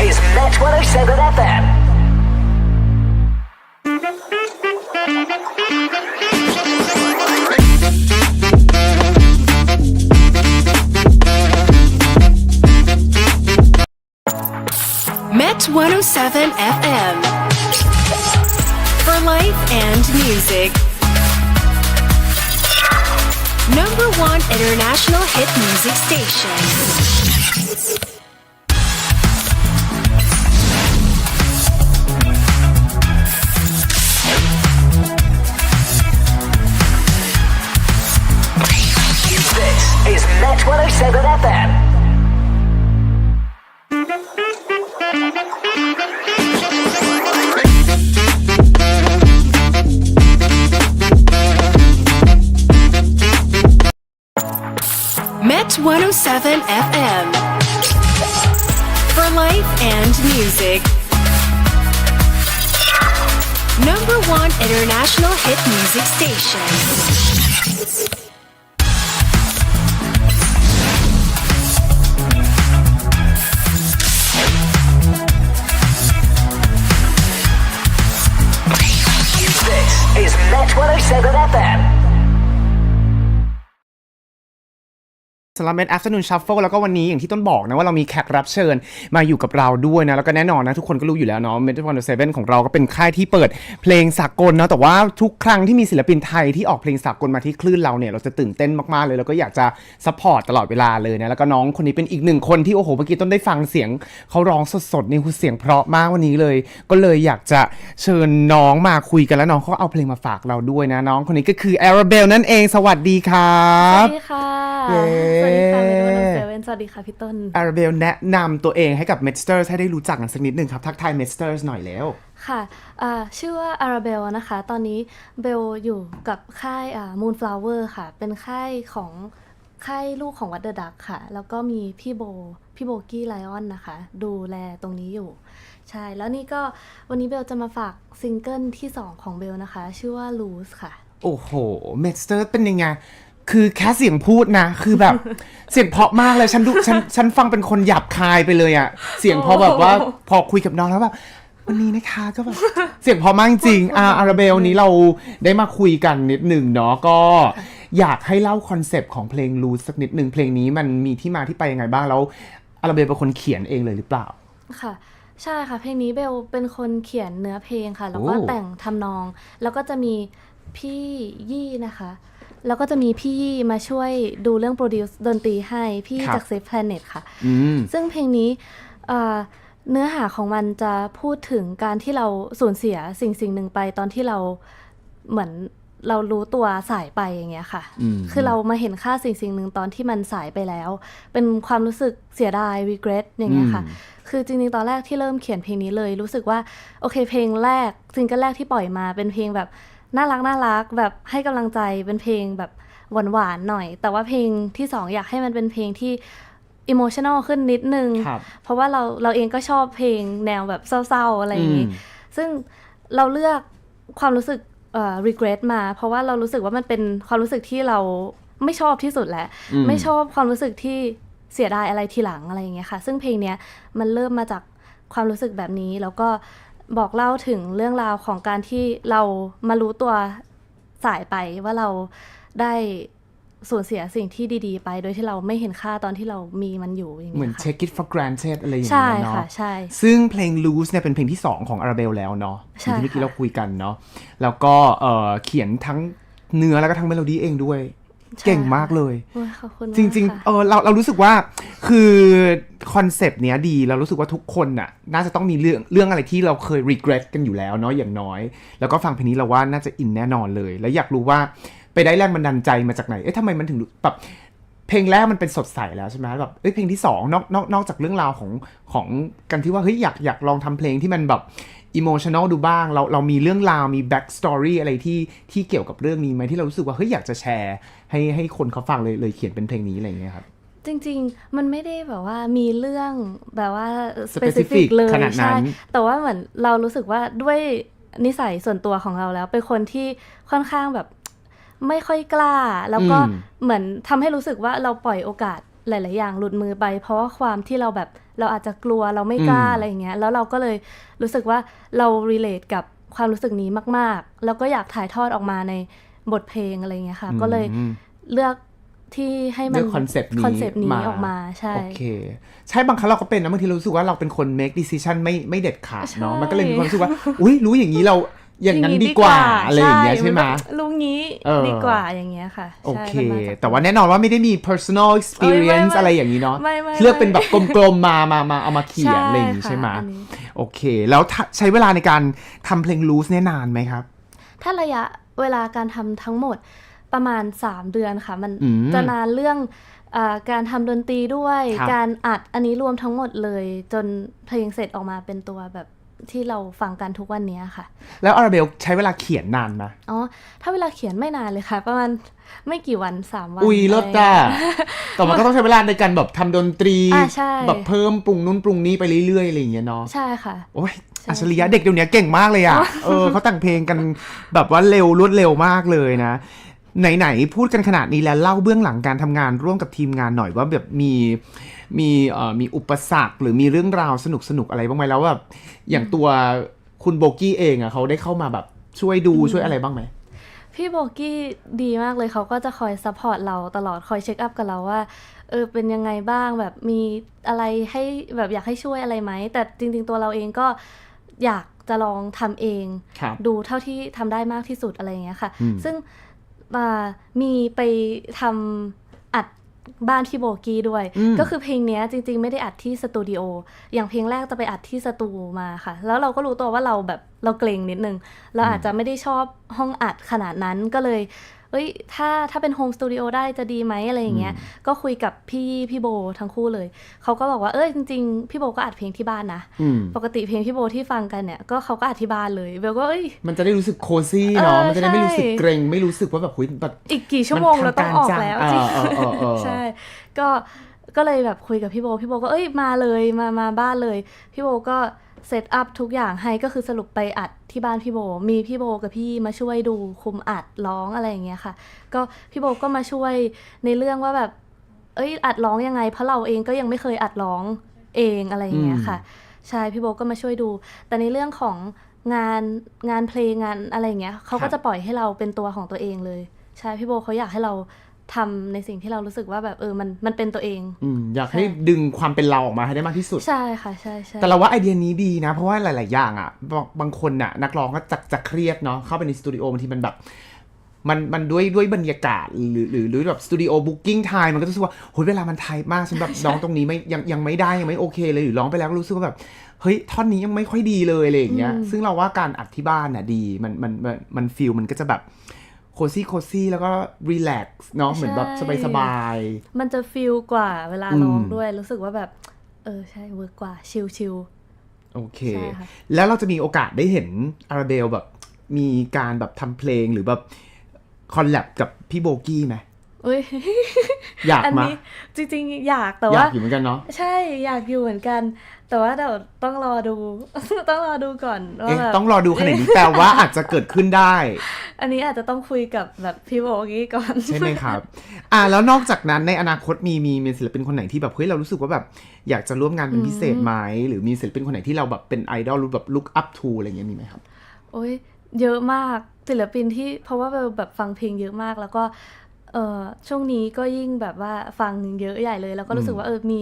is Met 107 FM. Met 107 FM. For life and music. Number one international hit music station. 107 FM. For life and music. Number one international hit music station. This is Met 107 FM. สำหรับ Med Afternoon Shuffle แล้วก็วันนี้อย่างที่ต้นบอกนะว่าเรามีแขกรับเชิญมาอยู่กับเราด้วยนะ แล้วก็แน่นอนนะ ทุกคนก็รู้อยู่แล้วเนาะ Med 107ของเราก็เป็นค่ายที่เปิดเพลงสากลเนาะแต่ว่าทุกครั้งที่มีศิลปินไทยที่ออกเพลงสากลมาที่คลื่นเราเนี่ยเราจะตื่นเต้นมากๆเลย แล้วก็อยากจะซัพพอร์ตตลอดเวลาเลยนะแล้วก็น้องคนนี้เป็นอีกหนึ่งคนที่โอ้โหเมื่อกี้ต้นได้ฟังเสียงเขาร้องสดๆนี่คือเสียงเพราะมากวันนี้เลย ก็เลยอยากจะเชิญน้องมาคุยกันแล้วน้องเขาก็เอาเพลงมาฝากเราด้วยนะน้องคนนี้ก็คือ Arabel นั่นเอง สวัสดีครัสบวัสดีค่ะเย้สวัสดีค่ะเมนูนเซเว่นสวัสดีค่ะพี่ต้น อาราเบลแนะนำตัวเองให้กับ m e d s t e r s ให้ได้รู้จักกันสักนิดหนึ่งครับ ทักทาย m e d s t e r s หน่อยแล้ว ค่ะอ่าชื่อว่าอาราเบลนะคะ ตอนนี้เบลอยู่กับค่ายอ่า Moonflower ค่ะ เป็นค่ายของค่ายลูกของวัดเดอะดักค่ะ แล้วก็มีพี่โบ พี่โบกี้ไลออนนะคะ ดูแลตรงนี้อยู่ ใช่ แล้วนี่ก็วันนี้เบลจะมาฝากซิงเกิลที่ 2 ของเบลนะคะ ชื่อว่า Loose ค่ะ โอ้โห m e d s t e r s เป็นยังไง คือแค่เสียงพูดนะ คือแบบ เสียงเพราะมากเลยฉันดูฉันฉันฟังเป็นคนหยาบคายไปเลยอะเสียงพอแบบว่าพอคุยกับน้องแล้วแบบวันนี้นะคะก็แบบเสียงเพอมากจริงๆอ่าอาราเบลนี้เราได้มาคุยกันนิดหนึ่งเนาะก็อยากให้เล่าคอนเซปต์ของเพลง Loose สักนิดหนึ่งเพลงนี้มันมีที่มาที่ไปยังไงบ้างแล้วอาราเบลเป็นคนเขียนเองเลยหรือเปล่าค่ะใช่ค่ะเพลงนี้เบลเป็นคนเขียนเนื้อเพลงค่ะ แล้วก็โอ้แต่งทำนอง แล้วก็จะมีพี่ยี่นะคะ แล้วก็จะมีพี่ยี่มาช่วยดูเรื่องโปรดิวซ์ดนตรีให้พี่จาก Safe Planet ค่ะอืมซึ่งเพลงนี้เอ่อเนื้อหาของมันจะพูดถึงการที่เราสูญเสียสิ่งสิ่งหนึ่งไปตอนที่เราเหมือนเรารู้ตัวสายไปอย่างเงี้ยค่ะอืมคือเรามาเห็นค่าสิ่งสิ่งหนึ่งตอนที่มันสายไปแล้ว เป็นความรู้สึกเสียดาย regret อย่างเงี้ยค่ะอืมคือจริงๆ ตอนแรกที่เริ่มเขียนเพลงนี้เลย รู้สึกว่า โอเคเพลงแรกซิงเกิลแรกที่ปล่อยมาเป็นเพลงแบบ น่ารักน่ารักแบบให้กำลังใจเป็นเพลงแบบหวานๆหน่อย แต่ว่าเพลงที่สองอยากให้มันเป็นเพลงที่อิโมชัน a ลขึ้นนิดนึงครับเพราะว่าเราเราเองก็ชอบเพลงแนวแบบเศร้าๆอะไรอย่างงี้อืมซึ่งเราเลือกความรู้สึกเอ่อ regret มา เพราะว่าเรารู้สึกว่ามันเป็นความรู้สึกที่เราไม่ชอบที่สุดแล้วอืมไม่ชอบความรู้สึกที่เสียดายอะไรทีหลังอะไรอย่างเงี้ยค่ะ ซึ่งเพลงเนี้ยมันเริ่มมาจากความรู้สึกแบบนี้แล้วก็ บอกเล่าถึงเรื่องราวของการที่เรามารู้ตัวสายไปว่าเราได้สูญเสียสิ่งที่ดีๆ ไป โดยที่เราไม่เห็นค่าตอนที่เรามีมันอยู่อย่างเหมืเงี้อนยค่ะ take it for granted อะไรอย่างใช่เงี้ยเนาะค่ะใช่ซึ่งเพลง Loose เนี่ยเป็นเพลงที่ 2 ของอาราเบลแล้วเนาะใช่อย่างที่เมื่อกี้ค่ะเราคุยกันเนาะแล้วก็เอ่อเขียนทั้งเนื้อแล้วก็ทั้งเมโลดี้เองด้วยใช่ เก่งมากเลยโอ้ยขอบคุณมากจริงค่ะๆเออเราเรารู้สึกว่าคือคอนเซปต์เนี้ยดีเรารู้สึกว่าทุกคนน่ะ น่าจะต้องมีเรื่องเรื่องอะไรที่เราเคย regret กันอยู่แล้วเนาะอย่างน้อย แล้วก็ฟังเพลงนี้เราว่าน่าจะอินแน่นอนเลย แล้วอยากรู้ว่าไปได้แรงบันดาลใจมาจากไหน เอ๊ะทำไมมันถึงแบบเพลงแรกมันเป็นสดใสแล้วใช่ไหมแบบเอ้ยเพลงที่สองนอกนอกนอกจากเรื่องราวของของกันที่ว่าเฮ้ยอยากอยากลองทำเพลงที่มันแบบ อิโมชัน a ลดูบ้าง เราเรามีเรื่องราวมีแบ็กสตอรี่อะไรที่ที่เกี่ยวกับเรื่องนี้ไหมที่เรารู้สึกว่าเฮ้ยอยากจะแชร์ให้ให้คนเขาฟังเลยเลยเขียนเป็นเพลงนี้อะไรอย่างเงี้ยครับจริงๆ มันไม่ได้แบบว่ามีเรื่องแบบว่า Specific specific เลยขนาดนั้นใช่แต่ว่าเหมือนเรารู้สึกว่าด้วยนิสัยส่วนตัวของเราแล้ว เป็นคนที่ค่อนข้างแบบไม่ค่อยกล้า แล้วก็อืมเหมือนทำให้รู้สึกว่าเราปล่อยโอกาสหลาย ๆ อย่างหลุดมือไป เพราะว่าความที่เราแบบ เราอาจจะกลัวเราไม่กล้าอืมอะไรอย่างเงี้ยแล้วเราก็เลยรู้สึกว่าเรา relate กับความรู้สึกนี้มาก ๆ แล้วก็อยากถ่ายทอดออกมาในบทเพลงอะไรอย่างเงี้ยค่ะ ก็เลยอืมเลือกที่ให้มันเลือกคอนเซปต์นี้คอนเซปต์นี้ออกมาใช่โอเค ใช่บางครั้งเราก็เป็นนะบางทีเรารู้สึกว่าเราเป็นคน make decision ไม่ไม่เด็ดขาดเนาะใช่มันก็เลยมีความรู้สึกว่า อุ้ยรู้อย่างนี้เรา อย่างนั้นดีกว่าอะไรอย่างเงี้ยใช่ไหมนก็รู้งี้เออดีกว่าอย่างเงี้ยค่ะ โอใช่เคมันมาจากแต่ว่าแน่นอนว่าไม่ได้มี personal experience เอ้ยไม่ไม่อะไรอย่างนี้เนาะไม่ไม่เลือกเป็นแบบกลมๆมามามาเอามาเขียนอะไรอย่างงี้ค่ะใช่ไหมอันนี้โอเค แล้วถ้าใช้เวลาในการทำเพลง loose เนี่ยนานไหมครับ ถ้าระยะเวลาการทำทั้งหมดประมาณ 3 เดือนค่ะ มันอืมจะนานเรื่องอาการทำดนตรีด้วยครับการอัดอันนี้รวมทั้งหมดเลย จนเพลงเสร็จออกมาเป็นตัวแบบ ที่เราฟังกันทุกวันเนี้ยค่ะ แล้วอาราเบลใช้เวลาเขียนนานไหมอ๋อ ถ้าเวลาเขียนไม่นานเลยค่ะ ประมาณไม่กี่วัน3วัน อุ้ยเลิศจ้าอะไรอย่างเงี้ยแต่มันก็ต้องใช้เวลาในการแบบทำดนตรีอ่าใช่แบบเพิ่มปรุงนู้นปรุงนี้ไปเรื่อยๆอะไรอย่างเงี้ยเนาะ ใช่ค่ะ โอ้ยใช่อัจฉริยะเด็กเดี๋ยวนี้เก่งมากเลยอะ เออเขาแต่งเพลงกันแบบว่าเร็วรวดเร็วมากเลยนะ ไหนๆพูดกันขนาดนี้แล้วเล่าเบื้องหลังการทำงานร่วมกับทีมงานหน่อยว่าแบบมีมีเอ่อมีอุปสรรคหรือมีเรื่องราวสนุกสนุกๆอะไรบ้างไหมแล้วแบบอย่างตัวคุณโบกี้เองอะเขาได้เข้ามาแบบช่วยดูช่วยอะไรบ้างไหมพี่โบกี้ดีมากเลยเขาก็จะคอยซัพพอร์ตเราตลอดคอยเช็คอัพกับเราว่าเออเป็นยังไงบ้างแบบมีอะไรให้แบบอยากให้ช่วยอะไรไหม แต่จริงๆตัวเราเองก็อยากจะลองทำเองครับดูเท่าที่ทำได้มากที่สุดอะไรอย่างเงี้ยค่ะอืมซึ่ง อ่ามีไปทำอัดบ้านที่โบกี้ด้วยอืมก็คือเพลงเนี้ยจริง ๆ ไม่ได้อัดที่สตูดิโอ อย่างเพลงแรกจะไปอัดที่สตูมาค่ะ แล้วเราก็รู้ตัวว่าเราแบบเราเกรงนิดนึง เราอาจจะไม่ได้ชอบห้องอัดขนาดนั้นก็เลย เอ้ยถ้าถ้าเป็นโฮมสตูดิโอได้จะดีไหมอะไรอย่างเงี้ยก็คุยกับพี่พี่โบทั้งคู่เลย เขาก็บอกว่าเอ้ยจริง ๆ พี่โบก็อัดเพลงที่บ้านนะอืมปกติเพลงพี่โบที่ฟังกันเนี่ยก็เขาก็อัดที่บ้านเลยเบลก็เอ้ยมันจะได้รู้สึกโคซี่เนาะเออมันจะได้ไม่รู้สึกใช่เกรงไม่รู้สึกว่าแบบหุยแบบอีกกี่ชั่วโมงมันเราต้องออกทางการแล้วจังจริงเออเออเออใช่ก็ ก็เลยแบบคุยกับพี่โบพี่โบก็เอ้ยมาเลยมามาบ้านเลย พี่โบก็เซตอัพทุกอย่างให้ก็คือสรุปไปอัดที่บ้านพี่โบ มีพี่โบกับพี่มาช่วยดูคุมอัดร้องอะไรอย่างเงี้ยค่ะ ก็พี่โบก็มาช่วยในเรื่องว่าแบบ เอ้ยอัดร้องยังไง เพราะเราเองก็ยังไม่เคยอัดร้องเองอะไรอย่างเงี้ยค่ะใช่พี่โบก็มาช่วยดู แต่ในเรื่องของงานงานเพลงงานอะไรอย่างเงี้ยเขาครัก็บจะปล่อยให้เราเป็นตัวของตัวเองเลย ใช่พี่โบเขาอยากให้เรา ทำในสิ่งที่เรารู้สึกว่าแบบเออมันมันเป็นตัวเองอืมอยากให้ดึงความเป็นเราออกมาให้ได้มากที่สุด ใช่ค่ะใช่ใช่แต่เราว่าไอเดียนี้ดีนะ เพราะว่าหลาย ๆ อย่างอะบางบางคนน่ะ นักร้องก็จะจะเครียดเนาะเข้าไปในสตูดิโอบางทีมันแบบมันมันด้วยด้วยบรรยากาศหรือหรือหรือแบบสตูดิโอบุ๊กิ้งไทม์มันก็จะรู้สึกว่าโหยเวลามันไทป์มากฉันแบบร้องตรงนี้ไม่ยังยังไม่ได้ยังไม่โอเคเลยหรือร้องไปแล้วก็รู้สึกว่าแบบเฮ้ยท่อนนี้ยังไม่ค่อยดีเลยอะไรอย่างเงี้ยซึ่งเราว่าการอัดที่บ้านน่ะดีมันมันมันมันฟีลมันก็จะแบบ โคซี่โคซี่แล้วก็รีแลกซ์เนาะเหมือนแบบสบายสบายๆมันจะฟีลกว่าเวลาอืมร้องด้วย รู้สึกว่าแบบ เออ ใช่เวิร์กกว่าชิลชิลโอเคใช่ค่ะแล้วเราจะมีโอกาสได้เห็นอาราเบลแบบ มีการแบบทำเพลงหรือแบบคอลแลบกับพี่โบกี้ไหม อุ้ยอยากอันมานี้จริงๆ อยากแต่อยาว่ากอยู่เหมือนกันเนาะใช่อยากอยู่เหมือนกัน แต่ว่าเดี๋ยวต้องรอดู ต้องรอดูก่อนว่าเอ๊ะแบบต้องรอดูขนาดนี้แปลว่าอาจจะเกิดขึ้นได้ อันนี้อาจจะต้องคุยกับแบบพี่โบกี้ก่อนใช่ไหมครับ อ่าแล้วนอกจากนั้นในอนาคตมีมีมีศิลปินคนไหนที่แบบเฮ้ยเรารู้สึกว่าแบบ อยากจะร่วมงานเป็นพิเศษไหมหรือมีศิลปินคนไหนที่เราแบบเป็นไอดอลหรือแบบ look up to อะไรเงี้ยมีไหมครับ โอ้ยเยอะมากศิลปินที่เพราะว่าเบลแบบฟังเพลงเยอะมากแล้วก็ เออช่วงนี้ก็ยิ่งแบบว่าฟังเยอะใหญ่เลย แล้วก็รู้สึกว่าเออมี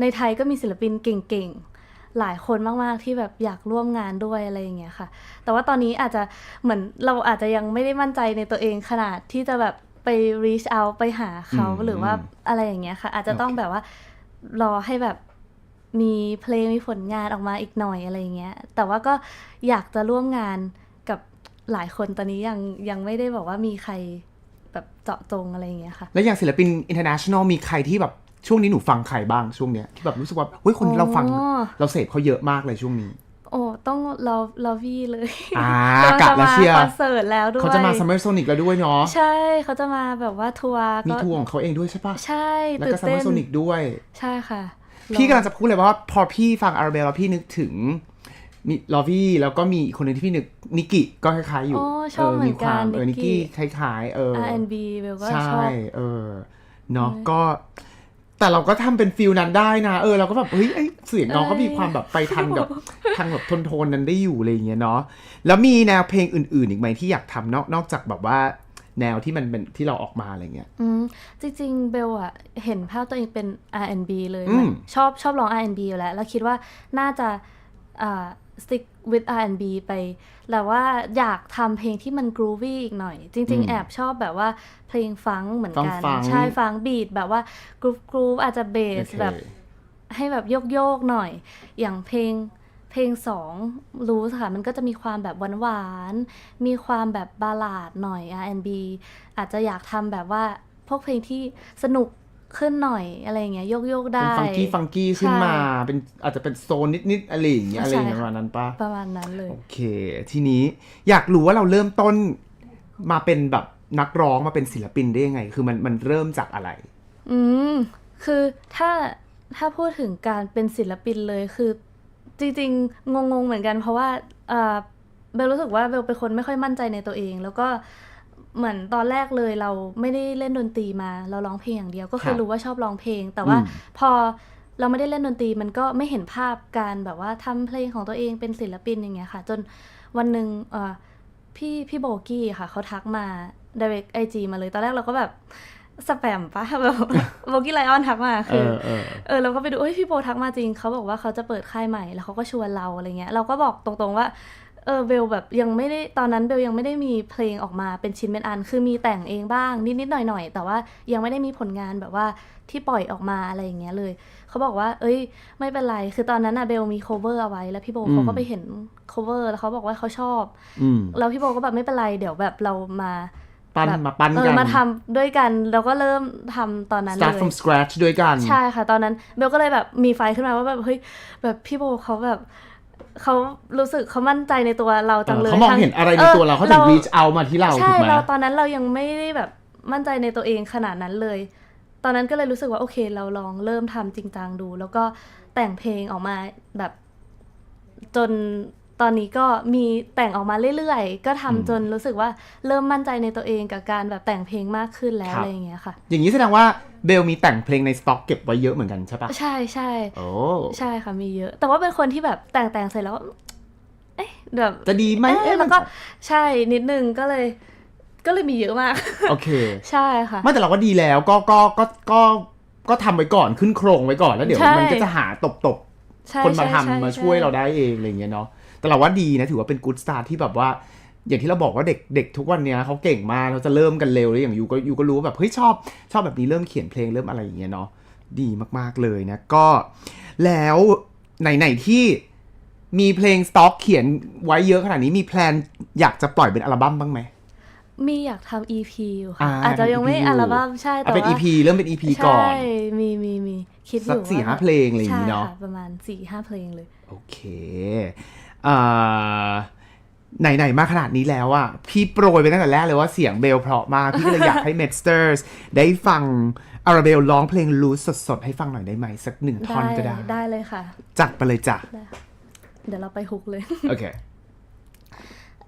ในไทยก็มีศิลปินเก่งๆ หลายคนมากๆที่แบบอยากร่วมงานด้วยอะไรอย่างเงี้ยค่ะ แต่ว่าตอนนี้อาจจะเหมือนเราอาจจะยังไม่ได้มั่นใจในตัวเองขนาดที่จะแบบไป reach out ไปหาเขาอืมหรือว่าอะไรอย่างเงี้ยค่ะ อาจจะต้องแบบว่ารอให้แบบมีเพลงมีผลงานออกมาอีกหน่อยอะไรอย่างเงี้ย แต่ว่าก็อยากจะร่วมงานกับหลายคนตอนนี้ยังยังไม่ได้บอกว่ามีใคร แบบเจาะจงอะไรอย่างเงี้ยค่ะ แล้วอย่างศิลปิน international มีใครที่แบบช่วงนี้หนูฟังใครบ้างช่วงเนี้ยที่แบบรู้สึกว่าเฮ้ยคนเราฟังอ๋อเราเสพเขาเยอะมากเลยช่วงนี้ โอ้ต้องรอรอวี่เลยอ่าำกะจะแล้วมาเชียร์คอนเสิร์ตแล้วด้วยเขาจะมา Summer Sonic แล้วด้วยเนาะใช่เขาจะมาแบบว่าทัวร์มีก็ทัวร์ของเขาเองด้วยใช่ปะใช่แล้วตื่ก็นเต้ Summer น Sonic ด้วย ใช่ค่ะ พี่กำลังจะพูดเลยว่าพอพี่ฟังอาราเบลแล้วพี่นึกถึง มีลอวี่แล้วก็มีอีกคนหนึ่งที่พี่นึกนิกิก็คล้ายๆอยู่โอ้ชอบเหมือนกันมีความเออนินิกกี้กี้คล้ายๆ เออ R&B เบลก็ใช่ชอบเออเนาะก็แต่เราก็ทำเป็นฟิลนั้นได้นะ เออเราก็แบบเฮ้ยไอ้เสียงน้องก็มีความแบบไปทางแบบทางแบบโทนๆนั้นได้อยู่อะไรอย่างเงี้ยเนาะแล้วมีแนวเพลงอื่น ๆ อีกไหมที่อยากทำนอกนอกจากแบบว่าแนวที่มันเป็นที่เราออกมาอะไรเงี้ย อืมจริง ๆ เบลอะเห็นภาพตัวเองเป็น R&B เลยอืมชอบชอบร้อง R&B อยู่แล้ว แล้วคิดว่าน่าจะอ่า stick with R&B ไปแต่ว่าอยากทำเพลงที่มัน groovy อีกหน่อย จริง ๆ แอบชอบแบบว่าเพลงฟังก์เหมือนกันฟังก์ใช่ฟังบีทแบบว่า groove groove อาจจะเบสโอเคแบบให้แบบโยกโยกๆหน่อย อย่างเพลงเพลงสองรู้ค่ะ มันก็จะมีความแบบหวานๆ มีความแบบบาลาดหน่อย R&B อาจจะอยากทำแบบว่าพวกเพลงที่สนุก ขึ้นหน่อยอะไรอย่างเงี้ยโยกโยกๆเป็นได้ฟังกี้ฟังกี้ขึ้นมาใช่เป็นอาจจะเป็นโซนนิดๆอะไรอย่างเงี้ยอะไรอย่างเงี้ยประมาณนั้นปะประมาณนั้นเลย โอเค ทีนี้อยากรู้ว่าเราเริ่มต้นมาเป็นแบบนักร้องมาเป็นศิลปินได้ยังไง คือมันมันเริ่มจากอะไร อืมคือถ้าถ้าพูดถึงการเป็นศิลปินเลยคือจริงๆงงๆเหมือนกัน เพราะว่าเอ่อเบลรู้สึกว่าเบลเป็นคนไม่ค่อยมั่นใจในตัวเอง แล้วก็ เหมือนตอนแรกเลยเราไม่ได้เล่นดนตรีมา เราร้องเพลงอย่างเดียวก็คืครัอบรู้ว่าชอบร้องเพลง แต่ว่าอืมพอเราไม่ได้เล่นดนตรีมันก็ไม่เห็นภาพการแบบว่าทำเพลงของตัวเองเป็นศิลปินอย่างเงี้ยค่ะ จนวันหนึ่งเอ่อพี่พี่โบกี้ค่ะเขาทักมา direct IG มาเลย ตอนแรกเราก็แบบสแปมปะแบบโบกี้ไลออนทักมาเอคืออเออเออเราก็ไปดูเอ้ยพี่โบทักมาจริงเขาบอกว่าเขาจะเปิดค่ายใหม่แล้วเขาก็ชวนเราอะไรเงี้ยเราก็บอกตรงๆว่า เออเบลแบบยังไม่ได้ตอนนั้นเบลยังไม่ได้มีเพลงออกมาเป็นชิ้นเป็นอัน คือมีแต่งเองบ้างนิดๆหน่อยๆ แต่ว่ายังไม่ได้มีผลงานแบบว่าที่ปล่อยออกมาอะไรอย่างเงี้ยเลย เขาบอกว่า เอ้ย ไม่เป็นไร คือตอนนั้นอะเบลมี cover เอาไว้ แล้วพี่โบเขาก็ไปเห็น cover แล้วเขาบอกว่าเขาชอบอืมแล้วพี่โบก็แบบไม่เป็นไร เดี๋ยวแบบเรามาปั้นแบบมาปั้นเอกัอนมาทำด้วยกันแล้วก็เริ่มทำตอนนั้นเลย start from scratch ด้วยกัน ใช่ค่ะ ตอนนั้นเบลก็เลยแบบมีไฟขึ้นมาว่าแบบเฮ้ยแบบพี่โบเขาแบบ เขารู้สึกเขามั่นใจในตัวเราจังเลยเขามองทั้เห็นอะไรในตัวเราเขาถึง reach out มาที่เราถูใช่กไหมเราตอนนั้นเรายังไม่ได้แบบมั่นใจในตัวเองขนาดนั้นเลย ตอนนั้นก็เลยรู้สึกว่าโอเค เราลองเริ่มทำจริงจังดู แล้วก็แต่งเพลงออกมาแบบจน ตอนนี้ก็มีแต่งออกมาเรื่อยๆ ก็ทำจนรู้สึกว่าเริ่มมั่นใจในตัวเองกับการแบบแต่งเพลงมากขึ้นแล้วอะไรอย่างเงี้ยค่ะ อย่างนี้แสดงว่าเบลมีแต่งเพลงในสต็อกเก็บไว้เยอะเหมือนกันใช่ปะใช่ใช่โอ้ใช่ค่ะมีเยอะ แต่ว่าเป็นคนที่แบบแต่งแต่งเสร็จแล้วเอ๊ะแบบจะดีไหมเอ๊ะเอ๊ะแล้วมันก็ใช่นิดนึงก็เลยก็เลยมีเยอะมาก โอเค ใช่ค่ะไม่แต่เราก็ดีแล้วก็ก็ก็ก็ก็ทำไว้ก่อนขึ้นโครงไว้ก่อนแล้วเดี๋ยวใช่มันก็จะหาตบตบใช่คนมาใช่ทำใช่มาใช่วยเราได้เองอะไรอย่างเงี้ยเนาะ แต่เราว่าดีนะถือว่าเป็นกู๊ดสตาร์ที่แบบว่า อย่างที่เราบอกว่าเด็กเด็กทุกวันเนี้ยเขาเก่งมากเราจะเริ่มกันเร็วแล้วอย่างยูก็ยูก็รู้ว่าแบบเฮ้ยชอบชอบแบบนี้เริ่มเขียนเพลงเริ่มอะไรอย่างเงี้ยเนาะดีมากๆเลยนะก็ แล้วไหนๆที่มีเพลงสต็อกเขียนไว้เยอะขนาดนี้มีแพลนอยากจะปล่อยเป็นอัลบั้มบ้างไหมมีอยากทำ EP อยู่ค่ะอ่าอาจจะยังไม่ EP อัลบั้มใช่เอาแต่เป็นว่า EP เริ่มเป็น EP ก่อนใช่มีมีมีคิดอสักยู่สี่ห้าว่เพลงอะไรอย่างงี้เนาะใช่ค่ประมาณสี่ห้าเพลงเลย โอเคอ่า ไหน ๆ มาขนาดนี้แล้วอะพี่โปรยไปตั้งแต่แรกเลยว่าเสียงเบลเพราะมาก พี่ก็เลยอยากให้ m e d s t e r s ได้ฟังอาราเบลร้องเพลงรู้สดๆ ให้ฟังหน่อยได้ไหม สักหนึ่งท่อนก็ได้ ได้เลยค่ะ จัดไปเลยจ้ะ เดี๋ยวเราไปฮุกเลย โอเค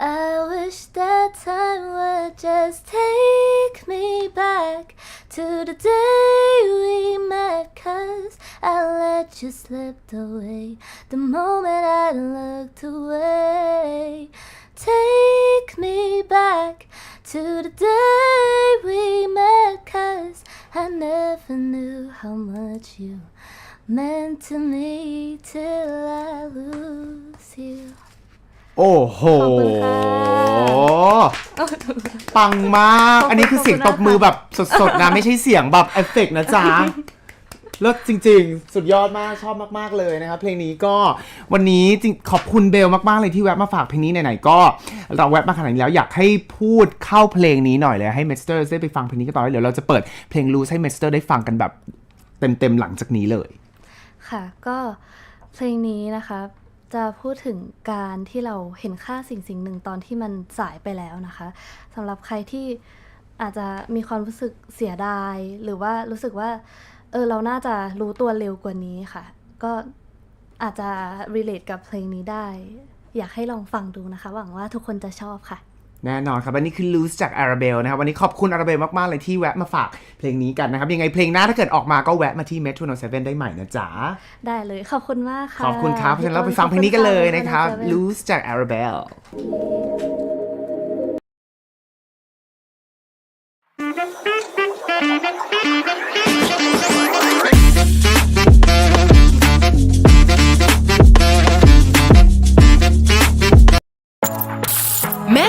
I wish that time would just take me back to the day we met. Cause I let you slip away the moment I looked away. Take me back to the day we met. Cause I never knew how much you meant to me till I lose you. โอ้โห ขอบคุณค่ะ ปังมาก ขอบคุณอันนี้คือเสียงตบมือแบบสดๆนะ ไม่ใช่เสียงแบบเอฟเฟกต์นะจ๊ะเลิศจริงๆ สุดยอดมากชอบมากๆเลยนะครับ เพลงนี้ก็วันนี้จริงขอบคุณเบลมากๆเลยที่แวะมาฝากเพลงนี้ไหนๆก็เราแวะมาขนาดนี้แล้วอยากให้พูดเข้าเพลงนี้หน่อยเลยให้เมสเตอร์ได้ไปฟังเพลงนี้กันต่อแล้วเดี๋ยวเราจะเปิดเพลงลูสให้เมสเตอร์ได้ฟังกันแบบเต็มๆหลังจากนี้เลย ค่ะ ก็เพลงนี้นะคะ จะพูดถึงการที่เราเห็นค่าสิ่งสิ่งหนึ่งตอนที่มันสายไปแล้วนะคะสำหรับใครที่อาจจะมีความรู้สึกเสียดาย หรือว่ารู้สึกว่าเออเราน่าจะรู้ตัวเร็วกว่านี้ค่ะ ก็อาจจะ relate กับเพลงนี้ได้ อยากให้ลองฟังดูนะคะ หวังว่าทุกคนจะชอบค่ะ แน่นอนครับและนี่คือ Loose จาก Arabelle นะครับ วันนี้ขอบคุณ Arabelle มาก ๆ เลยที่แวะมาฝากเพลงนี้กันนะครับ ยังไงเพลงหน้าถ้าเกิดออกมาก็แวะมาที่ Metro 7ได้ใหม่นะจ๊ะ ได้เลยขอบคุณมากค่ะ ขอบคุณครับเพราะฉะนั้นเราไปฟังเพลงนี้กันเลยนะครับขอณ Loose จาก Arabelle